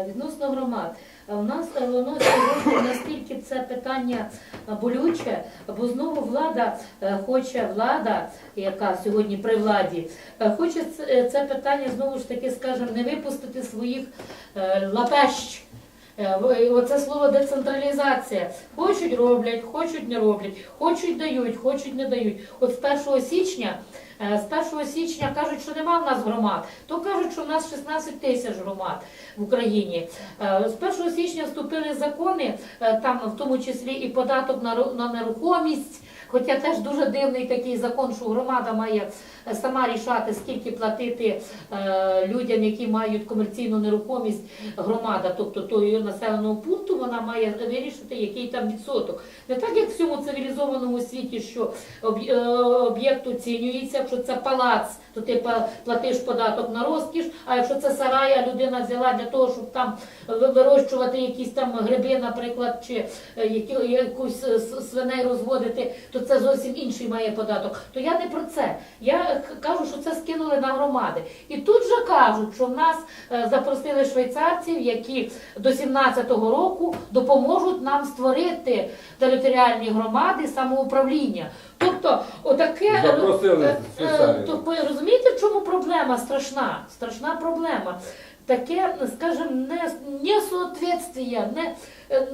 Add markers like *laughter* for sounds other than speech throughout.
Е, Відносно громад, Е, у нас е, воно сьогодні настільки це питання болюче, бо знову влада хоче влада, яка сьогодні при владі, хоче це- питання знову ж таки, скажімо, не випустити своїх лапещ. Е, Оце слово децентралізація. Хочуть роблять, хочуть не роблять, хочуть дають, хочуть не дають. От з 1 січня, е, з 1 січня кажуть, що нема в нас громад, то кажуть, що в нас 16 тисяч громад в Україні. Е, З 1 січня вступили закони, там в тому числі і податок на нерухомість. Хоча теж дуже дивний такий закон, що громада має сама рішати, скільки платити е, людям, які мають комерційну нерухомість, громада, тобто того населеного пункту, вона має вирішити, який там відсоток. Не так, як в цьому цивілізованому світі, що е, об'єкт оцінюється, якщо це палац, то ти платиш податок на розкіш, а якщо це сарай, а людина взяла для того, щоб там вирощувати якісь там гриби, наприклад, чи е, якусь свиней розводити, то це зовсім інший має податок. То я не про це. Я к- кажу, що це скинули на громади. І тут же кажуть, що в нас е, запросили швейцарців, які до 17-го року допоможуть нам створити територіальні громади самоуправління. Тобто, отаке Запросили е, з е, то ви розумієте, в чому проблема страшна? Страшна проблема. Таке, скажімо, не, несоответствие, не, е, е,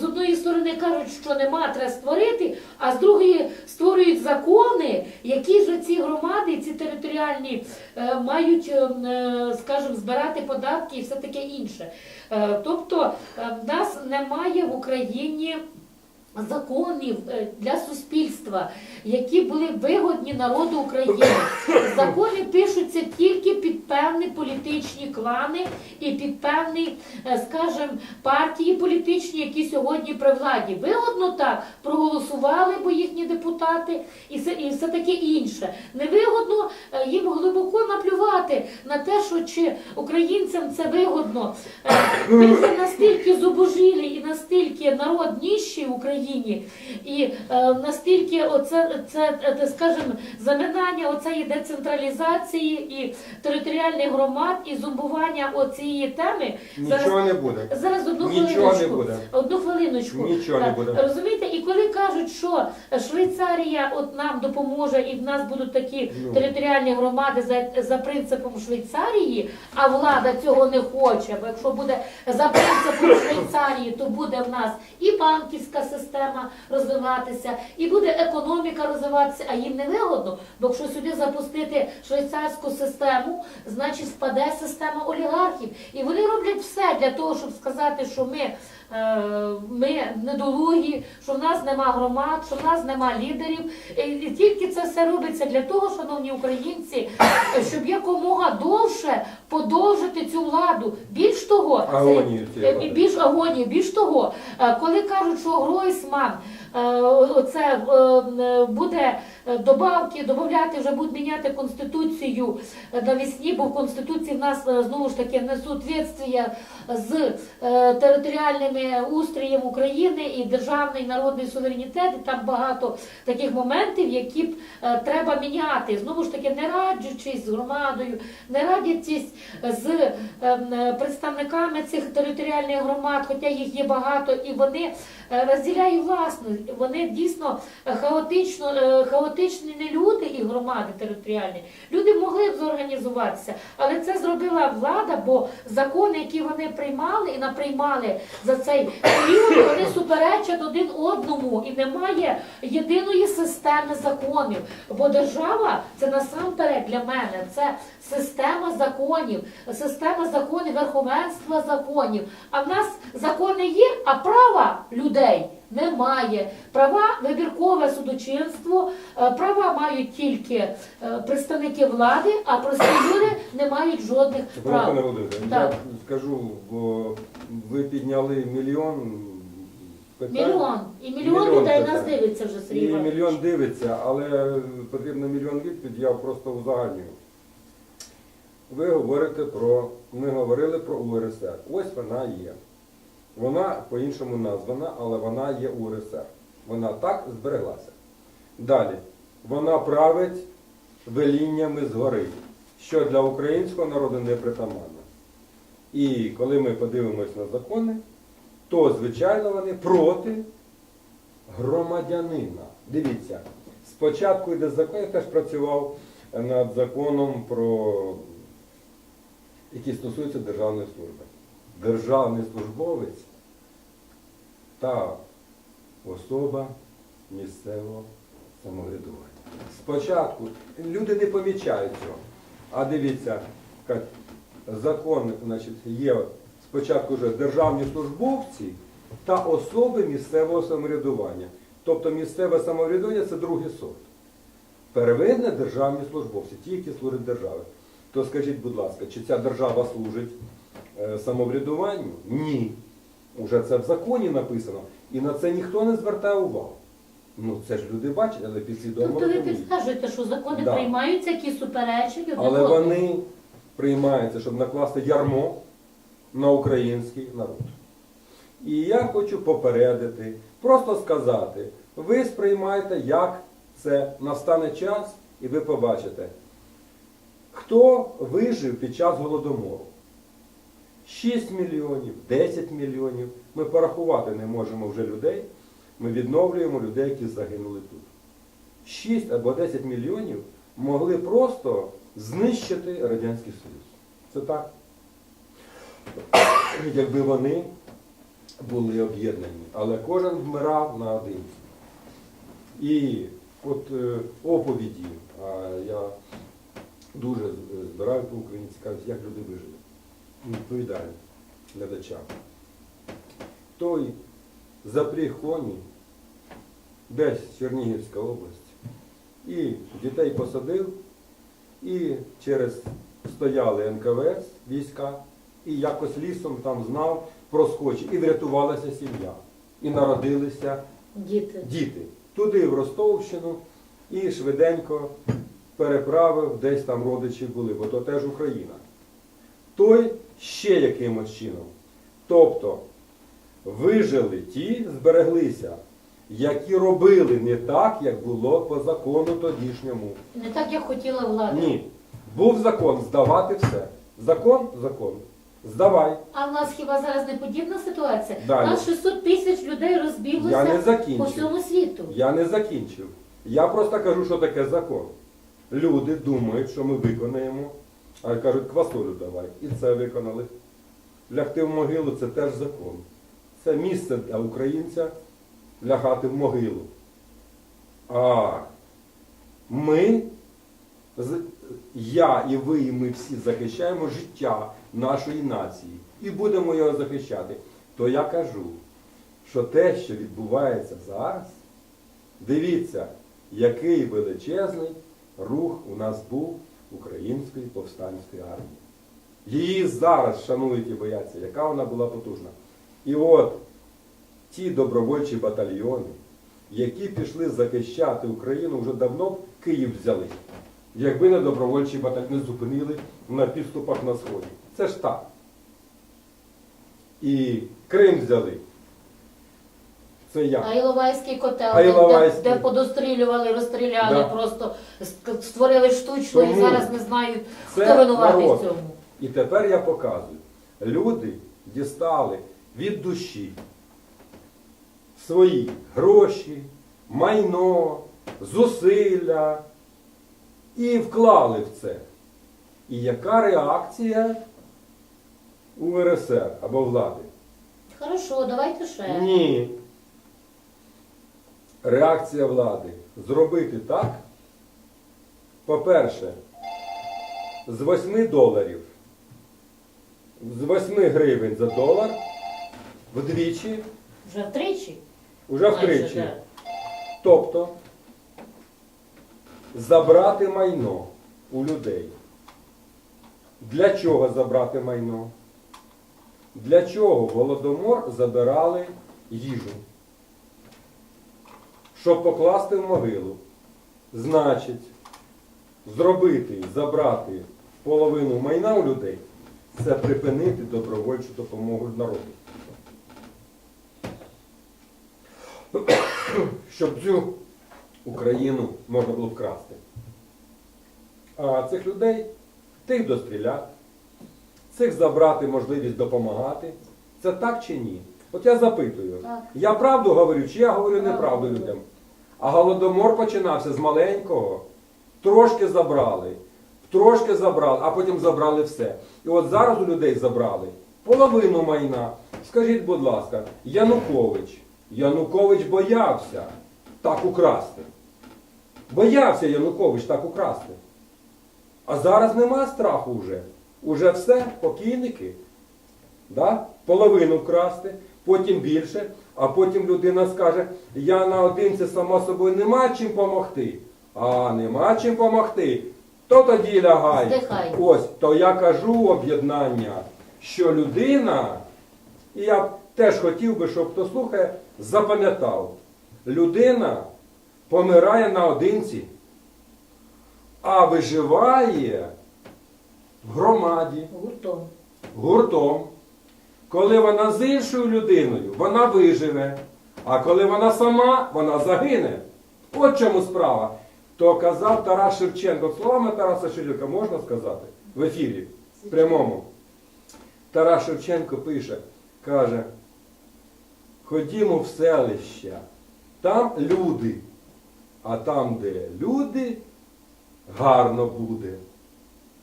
з одної сторони кажуть, що нема, треба створити, а з другої створюють закони, які ж ці громади, ці територіальні е, мають, скажімо, збирати податки і все таке інше. Тобто в нас немає в Україні законів е, для суспільства, які були вигодні народу України. Закони пишуться тільки під певні політичні клани і під певні, е, скажімо, партії політичні, які сьогодні при владі. Вигодно так проголосували, бо їхні депутати, і все, і все таке інше. Невигодно е, їм глибоко наплювати на те, що чи українцям це вигодно. *clears throat* Ми настільки зубожілі і настільки народ ніщий в і е, настільки оце це, е, скажімо, заминання оцеї децентралізації і територіальних громад, і зомбування оцієї теми. Нічого не буде. Зараз одну Нічого хвилиночку. не буде. Одну хвилиночку. Нічого не Е, буде. Розумієте, і коли кажуть, що Швейцарія от нам допоможе, і в нас будуть такі Ну. територіальні громади за, за принципом Швейцарії, а влада цього не хоче. Бо якщо буде за принципом Швейцарії, то буде в нас і банківська система розвиватися, і буде економіка розвиватися, а їм не вигодно. Бо якщо сюди запустити швейцарську систему, значить впаде система олігархів. І вони роблять все для того, щоб сказати, що ми. Е, Ми недолугі, що в нас нема громад, що в нас нема лідерів. І тільки це все робиться для того, шановні українці, щоб якомога довше подовжити цю владу. Більш того, Агонію цієї е, більш агонію. Більш того, е, коли кажуть, що Гройсман е, оце е, е, буде добавки, додати, вже будуть міняти конституцію навесні, бо в конституції в нас знову ж таки несоответствие з е, територіальними устроєм України і державний народний суверенітет. Там багато таких моментів, які б е, треба міняти. Знову ж таки, не раджучись з громадою, не радячись з е, представниками цих територіальних громад, хоча їх є багато, і вони розділяють власну. Вони дійсно хаотично, хаотичні не люди і громади територіальні. Люди могли б зорганізуватися, але це зробила влада, бо закони, які вони приймали і наприймали за цей період, вони суперечать один одному і немає єдиної системи законів. Бо держава це насамперед для мене це система законів, система законів, верховенства законів. А в нас закони є, а права людей немає. Права вибіркове судочинство, е, права мають тільки е, представники влади, а прості люди не мають жодних прав. Я скажу, бо ви підняли мільйон питань. Мільйон. І мільйон, Мільйон людей нас дивиться вже Сергій І Іванович. мільйон дивиться, але потрібно мільйон відповідь, я просто узагальнюю. Ви говорите про, ми говорили про УРСР. Ось вона є. Вона по-іншому названа, але вона є УРСР. Вона так збереглася. Далі. Вона править веліннями згори, що для українського народу не притаманно. І коли ми подивимось на закони, то, звичайно, вони проти громадянина. Дивіться, спочатку йде закон, я теж працював над законом про який стосується державної служби. Державний службовець та особа місцевого самоврядування. Спочатку люди не помічають цього. А дивіться, закон значить, є спочатку вже державні службовці та особи місцевого самоврядування. Тобто місцеве самоврядування це другий сорт. Первинне державні службовці, ті, які служать державі. То скажіть, будь ласка, чи ця держава служить е, самоврядуванню? Ні. Уже це в законі написано. І на це ніхто не звертає увагу. Ну це ж люди бачать, але підсвідомо Тобто ви розуміють. що закони Да. приймаються, які суперечать один Але одному. вони приймаються, щоб накласти ярмо на український народ. І я хочу попередити, просто сказати, ви сприймаєте, як це настане час, і ви побачите, хто вижив під час голодомору. 6 мільйонів, 10 мільйонів. Ми порахувати не можемо вже людей. Ми відновлюємо людей, які загинули тут. 6 або 10 мільйонів могли просто знищити Радянський Союз. Це так. *coughs* Якби вони були об'єднані. Але кожен вмирав наодинці. І от е, оповіді, а я дуже збираю по українці, кажуть, як люди вижили. Відповідаю глядачам. Той запріг коні десь Чернігівська область. І дітей посадив, і через стояли НКВС війська, і якось лісом там знав, проскочив, і врятувалася сім'я. І народилися Діти. діти. Туди, в Ростовщину, і швиденько переправив, десь там родичі були, бо то теж Україна. Той ще якимось чином. Тобто вижили ті, збереглися, які робили не так, як було по закону тодішньому. Не так, як хотіла влада. Ні. Був закон здавати все. Закон закон. Здавай. А в нас хіба зараз не подібна ситуація? Далі. У нас 600 тисяч людей Я не розбіглося по закінчив. всьому світу. Я не закінчив. Я просто кажу, що таке закон. Люди думають, що ми виконаємо, а кажуть, квасолю давай. І це виконали. Лягти в могилу це теж закон. Це місце для українця лягати в могилу. А ми, я і ви, і ми всі захищаємо життя нашої нації і будемо його захищати. То я кажу, що те, що відбувається зараз, дивіться, який величезний рух у нас був української повстанської армії. Її зараз шанують і бояться, яка вона була потужна. І от ті добровольчі батальйони, які пішли захищати Україну, вже давно Київ взяли. Якби не добровольчі батальйони зупинили на підступах на сході. Це ж так. І Крим взяли. Це як? А Іловайський котел, А де- Іловайський. де, де подострілювали, розстріляли, Да. просто ст- створили штучно і Тому зараз не знають, це хто винуватий народ. в цьому. І тепер я показую. Люди дістали від душі свої гроші, майно, зусилля і вклали в це. І яка реакція у РСР або влади? Хорошо, давайте ще. Ні. Реакція влади зробити так. По-перше, з 8 доларів, з 8 гривень за долар вдвічі, Вже втричі. Майже, втричі. да. Тобто забрати майно у людей. Для чого забрати майно? Для чого Голодомор забирали їжу? Щоб покласти в могилу. Значить, зробити, забрати половину майна у людей це припинити добровольчу допомогу народу. *coughs* Щоб цю Україну можна було вкрасти. А цих людей тих достріляти, цих забрати можливість допомагати. Це так чи ні? От я запитую, Так. я правду говорю, чи я говорю неправду людям? А голодомор починався з маленького. Трошки забрали, трошки забрали, а потім забрали все. І от зараз у людей забрали половину майна. Скажіть, будь ласка, Янукович. Янукович боявся так украсти. Боявся Янукович так украсти. А зараз нема страху вже. Уже все, покійники. Да? Половину вкрасти, потім більше, а потім людина скаже, я наодинці сама собою нема чим помогти. А нема чим помогти. То тоді лягай. Здихай. Ось, то я кажу об'єднання, що людина, і я теж хотів би, щоб хто слухає, запам'ятав, людина помирає наодинці, а виживає в громаді Гуртом. гуртом. Коли вона з іншою людиною, вона виживе. А коли вона сама, вона загине. От чому справа. То казав Тарас Шевченко. Словами Тараса Шевченка можна сказати в ефірі прямому. Тарас Шевченко пише, каже, ходімо в селище, там люди, а там, де люди, гарно буде.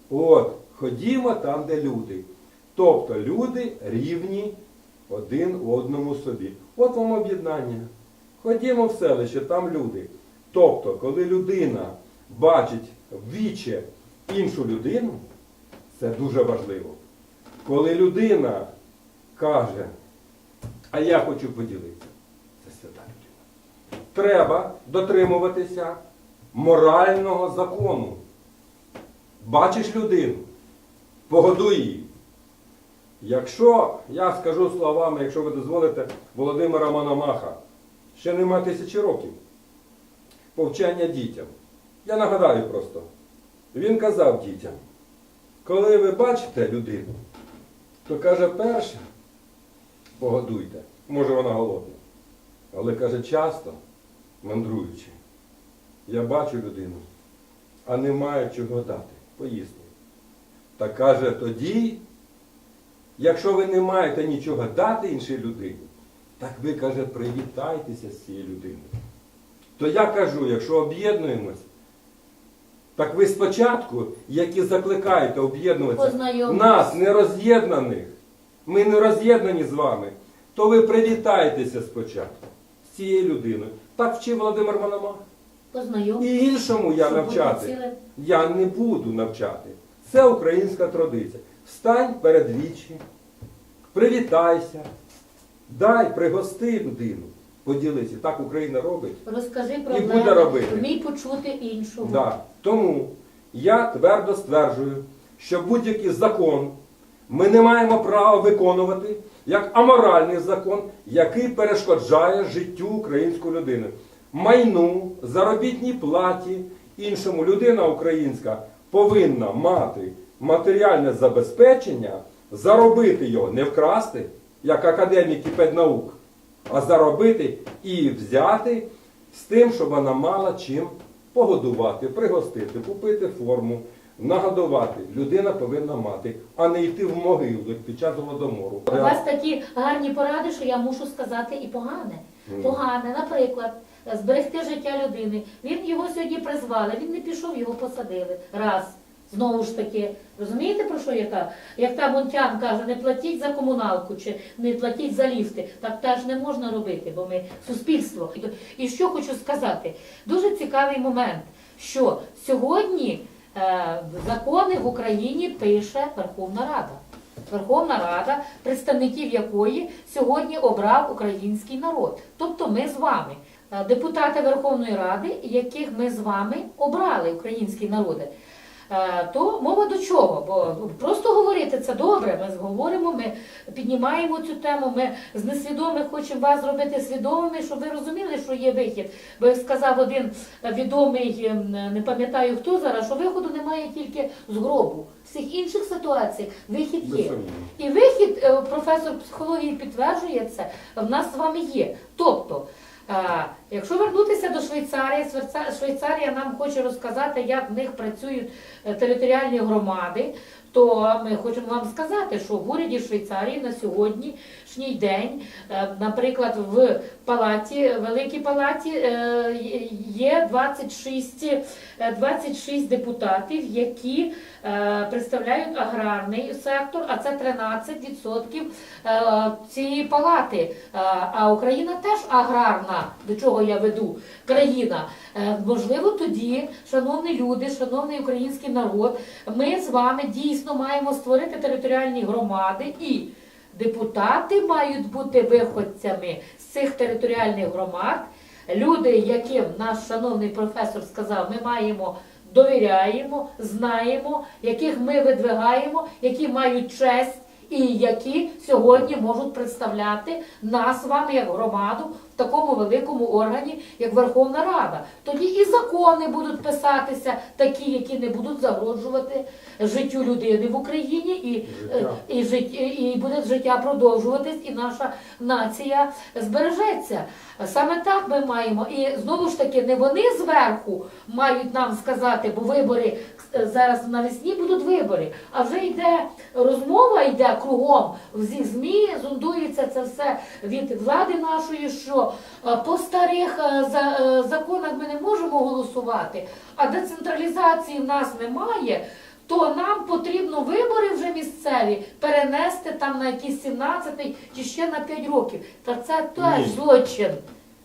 От, ходімо там, де люди. Тобто люди рівні один одному собі. От вам об'єднання. Ходімо в селище, там люди. Тобто, коли людина бачить в віче іншу людину, це дуже важливо. Коли людина каже, а я хочу поділитися, це свята людина. Треба дотримуватися морального закону. Бачиш людину, погодуй її. Якщо я скажу словами, якщо ви дозволите, Володимира Мономаха, ще нема тисячі років. Повчання дітям. Я нагадаю просто. Він казав дітям, коли ви бачите людину, то каже, перше, погодуйте. Може вона голодна. Але каже, часто, мандруючи, я бачу людину, а не маю чого дати, поїсти. Та каже, тоді, якщо ви не маєте нічого дати іншій людині, так ви, каже, привітайтеся з цією людиною. То я кажу, якщо об'єднуємось, так ви спочатку, які закликаєте об'єднуватися, нас, не роз'єднаних, ми не роз'єднані з вами, то ви привітайтеся спочатку з цією людиною. Так вчив Володимир Мономах. І іншому я навчати. Я не буду навчати. Це українська традиція. Встань перед вічі, привітайся, дай, пригости людину, поділися. Так Україна робить. Розкажи буде проблеми, робити. вмій почути іншого. Да. Тому я твердо стверджую, що будь-який закон ми не маємо права виконувати як аморальний закон, який перешкоджає життю української людини. Майну, заробітній платі, іншому людина українська повинна мати матеріальне забезпечення, заробити його, не вкрасти, як академіки педнаук, а заробити і взяти з тим, щоб вона мала чим погодувати, пригостити, купити форму, нагодувати. Людина повинна мати, а не йти в могилу під час голодомору. У вас такі гарні поради, що я мушу сказати і погане. Погане, наприклад, зберегти життя людини. Він його сьогодні призвали, він не пішов, його посадили. Раз. Знову ж таки, розумієте про що яка? Як та Монтян каже, не платіть за комуналку чи не платіть за ліфти. Так теж не можна робити, бо ми суспільство. І що хочу сказати, дуже цікавий момент, що сьогодні е, закони в Україні пише Верховна Рада. Верховна Рада, представників якої сьогодні обрав український народ. Тобто ми з вами, депутати Верховної Ради, яких ми з вами обрали, українські народи. Е, То мова до чого? Бо просто говорити це добре. Ми говоримо, ми піднімаємо цю тему. Ми з несвідомих хочемо вас зробити свідомими, щоб ви розуміли, що є вихід. Бо як сказав один відомий, ем, не пам'ятаю хто зараз, що виходу немає тільки з гробу. В всіх інших ситуаціях вихід є. І вихід, е, професор психології підтверджує це, в нас з вами є. Тобто, е, якщо вернутися до Швейцарії, Швейцарія нам хоче розказати, як в них працюють е, територіальні громади, то ми хочемо вам сказати, що в уряді Швейцарії на сьогоднішній день, е, наприклад, в палаті, великій палаті е, є 26, е, 26 депутатів, які е, представляють аграрний сектор, а це 13% е, цієї палати. Е, А Україна теж аграрна, до чого я веду, країна. Е, Можливо, тоді, шановні люди, шановний український народ, ми з вами дійсно маємо створити територіальні громади і депутати мають бути виходцями з цих територіальних громад. Люди, яким наш шановний професор сказав, ми маємо довіряємо, знаємо, яких ми видвигаємо, які мають честь і які сьогодні можуть представляти нас з вами як громаду в такому великому органі, як Верховна Рада. Тоді і закони будуть писатися такі, які не будуть загрожувати життю людини в Україні, і, Життя. і, жит- і буде життя продовжуватись, і наша нація збережеться. Саме так ми маємо. І знову ж таки, не вони зверху мають нам сказати, бо вибори е, зараз навесні будуть вибори. А вже йде розмова, йде кругом зі ЗМІ, зондується це все від влади нашої, що е, по старих е, е, законах ми не можемо голосувати, а децентралізації в нас немає. То нам потрібно вибори вже місцеві перенести там на якийсь 17 чи ще на 5 років. Та це теж злочин.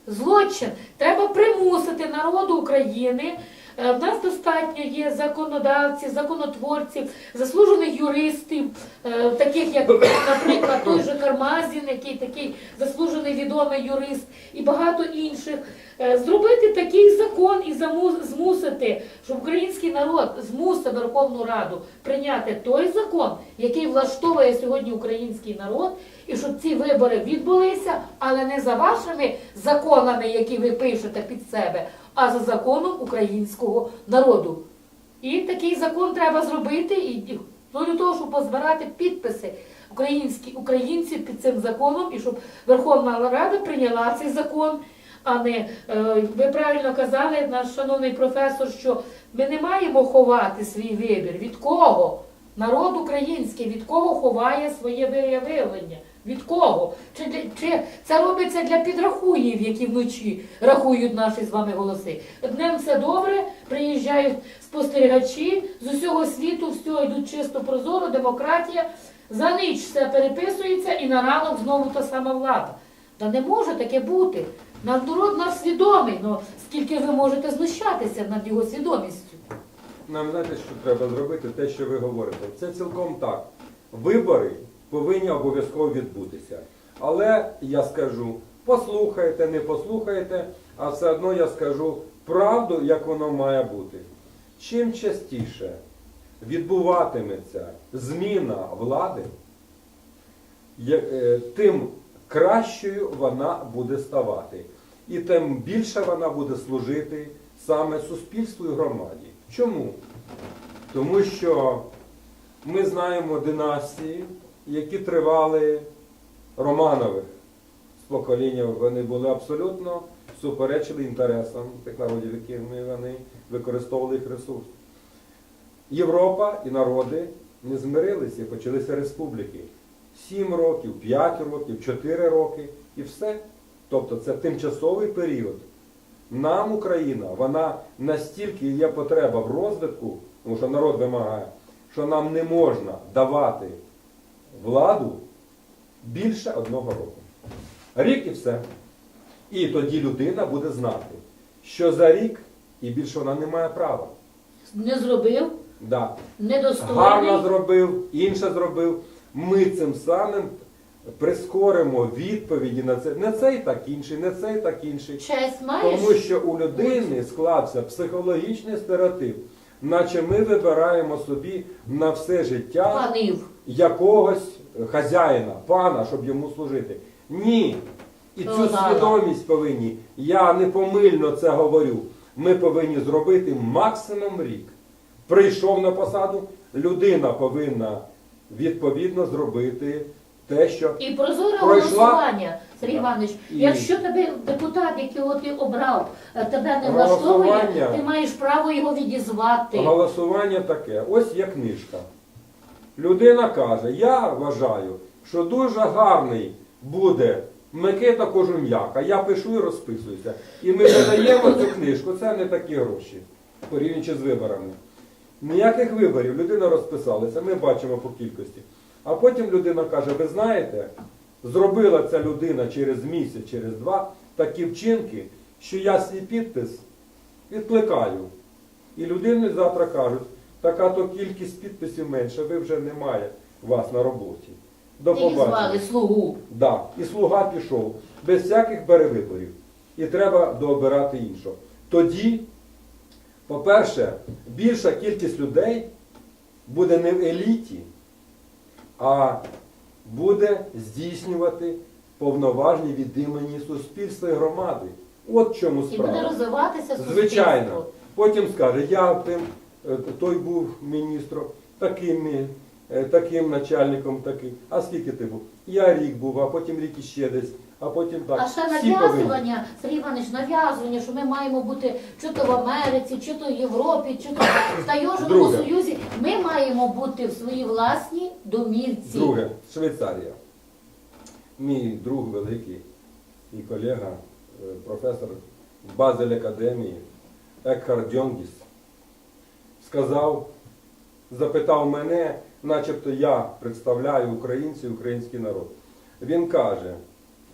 Злочин. Треба примусити народу України. Е, В нас достатньо є законодавців, законотворців, заслужених юристів, е, таких як, наприклад, той же Кармазін, який такий заслужений відомий юрист, і багато інших. Е, Зробити такий закон і змусити, щоб український народ змусив Верховну Раду прийняти той закон, який влаштовує сьогодні український народ, і щоб ці вибори відбулися, але не за вашими законами, які ви пишете під себе, а за законом українського народу. І такий закон треба зробити, і ну, для того, щоб позбирати підписи українські українці під цим законом, і щоб Верховна Рада прийняла цей закон. А не е, ви правильно казали, наш шановний професор, що ми не маємо ховати свій вибір. Від кого? Народ український від кого ховає своє виявлення? Від кого? Чи, чи це робиться для підрахуїв, які вночі рахують наші з вами голоси? Днем все добре, приїжджають спостерігачі з усього світу, все йдуть чисто прозоро, демократія. За ніч все переписується і на ранок знову та сама влада. Та не може таке бути. Наш народ наш свідомий, ну скільки ви можете знущатися над його свідомістю? Нам знаєте, що треба зробити, те, що ви говорите. Це цілком так. Вибори повинні обов'язково відбутися. Але я скажу, послухайте, не послухайте, а все одно я скажу правду, як воно має бути. Чим частіше відбуватиметься зміна влади, е, тим кращою вона буде ставати. І тим більше вона буде служити саме суспільству і громаді. Чому? Тому що ми знаємо династії, які тривали Романових з покоління. Вони були абсолютно суперечили інтересам тих народів, якими вони використовували їх ресурс. Європа і народи не змирилися, почалися республіки. Сім років, п'ять років, чотири роки і все. Тобто це тимчасовий період. Нам Україна, вона настільки є потреба в розвитку, тому що народ вимагає, що нам не можна давати владу більше одного року. Рік і все. І тоді людина буде знати, що за рік і більше вона не має права. Не зробив, Да. недостойний. Гарно зробив, інше зробив. Ми цим самим прискоримо відповіді на це. Не цей так інший, не цей так інший. Честь маєш? Тому що у людини склався психологічний стереотип, наче ми вибираємо собі на все життя Панів. якогось хазяїна, пана, щоб йому служити. Ні. І цю свідомість повинні, я непомильно це говорю, ми повинні зробити максимум рік. Прийшов на посаду, людина повинна відповідно зробити те, що І прозоре Пройшла. голосування, Сергій. Іванович, І- якщо тебе депутат, якого ти обрав, е, тебе не влаштовує, Голосування. ти маєш право його відізвати. голосування таке. Ось є книжка. Людина каже, я вважаю, що дуже гарний буде Микита Кожум'як, а я пишу і розписуюся. І ми видаємо цю книжку, це не такі гроші, порівнюючи з виборами. Ніяких виборів, людина розписалася, ми бачимо по кількості. А потім людина каже, ви знаєте, зробила ця людина через місяць, через два такі вчинки, що я свій підпис відкликаю. І людини завтра кажуть, така то кількість підписів менше, ви вже немає вас на роботі. До І звали слугу. Да. І слуга пішов без всяких перевиборів. І треба дообирати іншого. Тоді, по-перше, більша кількість людей буде не в еліті, а буде здійснювати повноважні від імені суспільства і громади. От чому І буде розвиватися суспільство. Звичайно. Потім скаже, я тим, е, той був міністром, таким, е, таким начальником, таким. А скільки ти був? Я рік був, а потім рік іще десь, а потім так. А ще Всі повинні. нав'язування, Сергій Іванович, нав'язування, що ми маємо бути чи то в Америці, чи то в Європі, чи то в Тайожному Друге. Союзі. Ми маємо бути в своїй власній домівці. Друге, Швейцарія. Мій друг великий і колега, е, професор Базель Академії Екхард Дьонгіс сказав, запитав мене, начебто я представляю українців, український народ. Він каже,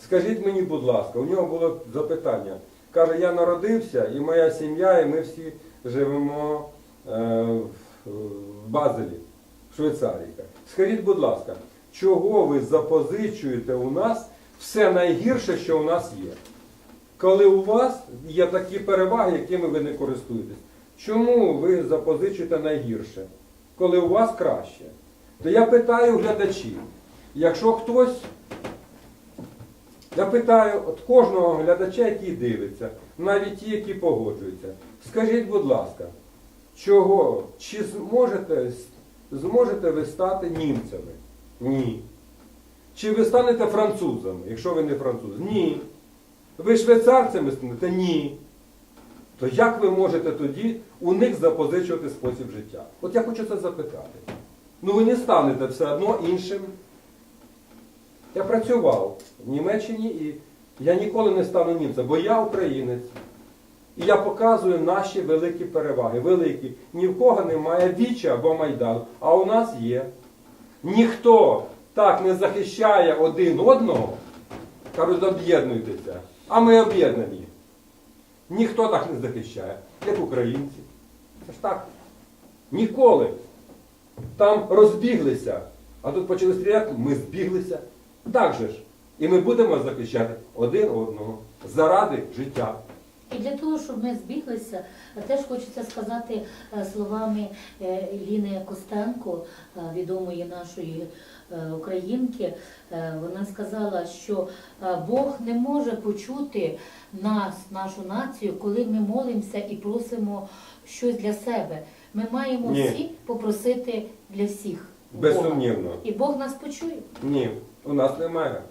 скажіть мені, будь ласка, у нього було запитання. Каже, я народився, і моя сім'я, і ми всі живемо е, в Базелі, в Швейцарії. Скажіть, будь ласка, чого ви запозичуєте у нас все найгірше, що у нас є? Коли у вас є такі переваги, якими ви не користуєтесь, чому ви запозичуєте найгірше, коли у вас краще? То я питаю глядачів, якщо хтось, я питаю от кожного глядача, який дивиться, навіть ті, які погоджуються, скажіть, будь ласка, чого, чи зможете, зможете ви стати німцями? Ні. Чи ви станете французами, якщо ви не француз? Ні. Ви швейцарцями станете? Ні. То як ви можете тоді у них запозичувати спосіб життя? От я хочу це запитати. Ну ви не станете все одно іншим. Я працював в Німеччині і я ніколи не стану німцем, бо я українець. І я показую наші великі переваги. Великі. Ні в кого немає віча або майдану, а у нас є. Ніхто так не захищає один одного, кажуть, об'єднуйтеся. А ми об'єднані. Ніхто так не захищає, як українці. Це ж так. Ніколи. Там розбіглися, а тут почали стріляти, ми збіглися. Так же ж. І ми будемо захищати один одного заради життя. І для того, щоб ми збіглися, теж хочеться сказати е, словами е, Ліни Костенко, е, відомої нашої українки. Вона сказала, що Бог не може почути нас, нашу націю, коли ми молимося і просимо щось для себе. Ми маємо Ні. всі попросити для всіх. Безсумнівно. І Бог нас почує. Ні, у нас немає.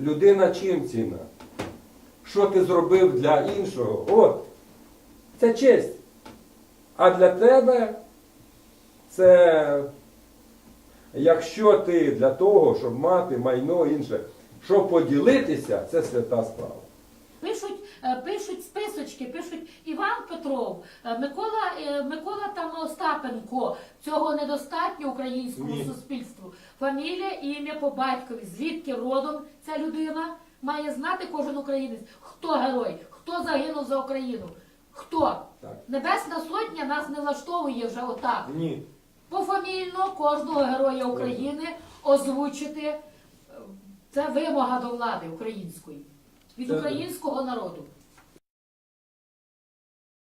Людина чим ціна? Що ти зробив для іншого? От. Це честь. А для тебе це якщо ти для того, щоб мати майно інше, щоб поділитися, це свята справа. Пишуть, е, пишуть списочки, пишуть Іван Петров, е, Микола, е, Микола там Остапенко. Цього недостатньо українському Ні. суспільству. Фамілія ім'я по батькові. Звідки родом ця людина має знати кожен українець, хто герой, хто загинув за Україну. Хто? Так. Небесна сотня нас не влаштовує вже отак. Ні. Пофамільно кожного героя України озвучити. Е, Це вимога до влади української від Це- українського народу.